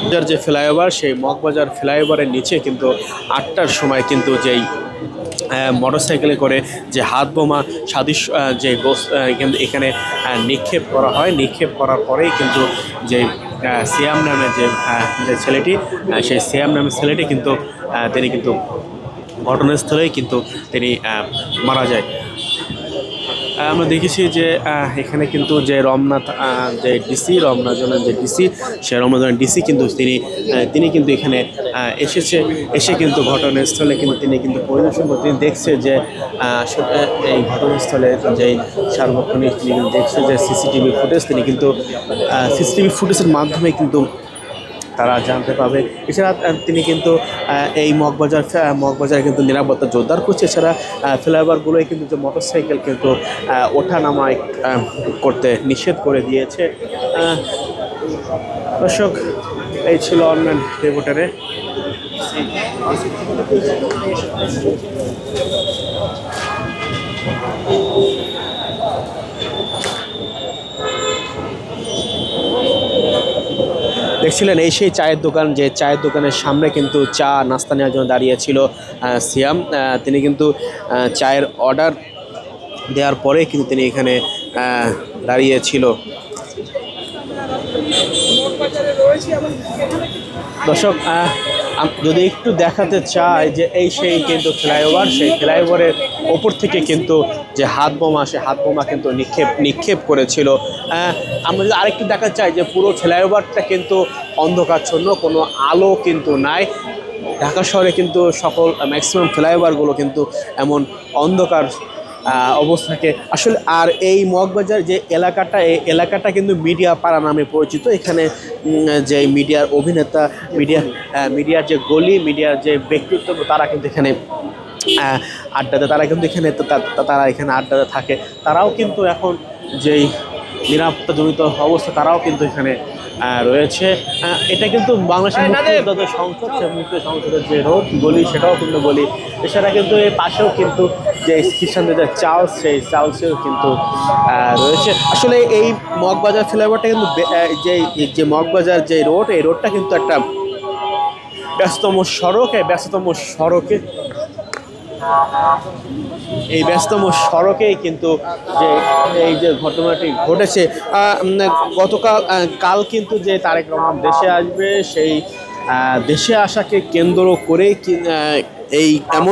মগবাজার যে ফ্লাইওভার সেই মগবাজার ফ্লাইওভারের নিচে কিন্তু আটটার সময় কিন্তু যেই মোটরসাইকেলে করে যে হাত বোমা সাদৃশ্য যে আহ, এখান- নিক্ষেপ করা হয়। নিক্ষেপ করার পরেই কিন্তু যে সিয়াম নামে যে যে ছেলেটি সেই সিয়াম নামে ছেলেটি কিন্তু তিনি কিন্তু ঘটনাস্থলেই কিন্তু তিনি মারা যায়। আমরা দেখেছি যে এখানে কিন্তু যে রমনাথ যে ডিসি রমনাজনের যে ডিসি সে রমনাজনের ডিসি কিন্তু তিনি তিনি কিন্তু এখানে এসেছে। এসে কিন্তু ঘটনাস্থলে কিন্তু তিনি কিন্তু পরিদর্শন করে, তিনি দেখছে যে এই ঘটনাস্থলে যে সার্বক্ষণিক তিনি দেখছে যে সিসিটিভি ফুটেজ তিনি কিন্তু সিসিটিভি ফুটেজের মাধ্যমে কিন্তু তারা জানতে পাবে এছাড়া তিনি কিন্তু এই মগবাজার মগবাজারে কিন্তু নিরাপত্তা জোরদার করছে। এছাড়া ফ্লাইওভারগুলোয় কিন্তু যে মোটরসাইকেল কিন্তু ওঠানামায় করতে নিষেধ করে দিয়েছে। দর্শক, এই ছিল অনলাইন রিপোর্টারে। দেখছিলেন এই সেই চায়ের দোকান, যে চায়ের দোকানের সামনে কিন্তু চা নাস্তা নেওয়ার জন্য দাঁড়িয়েছিল সিয়াম। তিনি কিন্তু চায়ের অর্ডার দেওয়ার পরে কিন্তু তিনি এখানে দাঁড়িয়েছিল দর্শক যদি একটু দেখাতে চাই যে এই সেই কিন্তু ফ্লাইওভার, সেই ফ্লাইওভারের ওপর থেকে কিন্তু যে হাত বোমা, সে হাত বোমা কিন্তু নিক্ষেপ নিক্ষেপ করেছিল। আমরা যদি আরেকটু দেখাতে চাই যে পুরো ফ্লাইওভারটা কিন্তু অন্ধকারচ্ছন্ন, কোনো আলো কিন্তু নাই। ঢাকা শহরে কিন্তু সকল, ম্যাক্সিমাম ফ্লাইওভারগুলো কিন্তু এমন অন্ধকার অবস্থাকে আসলে আর এই মগবাজার যে এলাকাটা, এই এলাকাটা কিন্তু মিডিয়া পাড়া নামে পরিচিত। এখানে যে মিডিয়ার অভিনেতা, মিডিয়া মিডিয়ার যে গলি, মিডিয়ার যে ব্যক্তিত্ব, তারা কিন্তু এখানে আড্ডাতে তারা কিন্তু এখানে তারা এখানে আড্ডাতে থাকে। তারাও কিন্তু এখন যেই নিরাপত্তাজনিত অবস্থা, তারাও কিন্তু এখানে রয়েছে। এটা কিন্তু বাংলাদেশের মুক্তিযোদ্ধাদের সংসদ সে মুক্তি সংসদের যে রোড গলি সেটাও কিন্তু গলি এছাড়া কিন্তু এর পাশেও কিন্তু যে খ্রিস্টানদের চার্লস সেই চার্লসেও কিন্তু রয়েছে। আসলে এই মগবাজার ফ্লাইওভারটা কিন্তু যে যে মগবাজার যে রোড এই রোডটা কিন্তু একটা ব্যস্ততম সড়ক ব্যস্ততম সড়কে এই ব্যস্তম সড়কেই কিন্তু যে এই যে ঘটনাটি ঘটেছে গতকাল কাল কিন্তু যে তারেক রহমান দেশে আসবে, সেই দেশে আসাকে কেন্দ্র করে এই এমন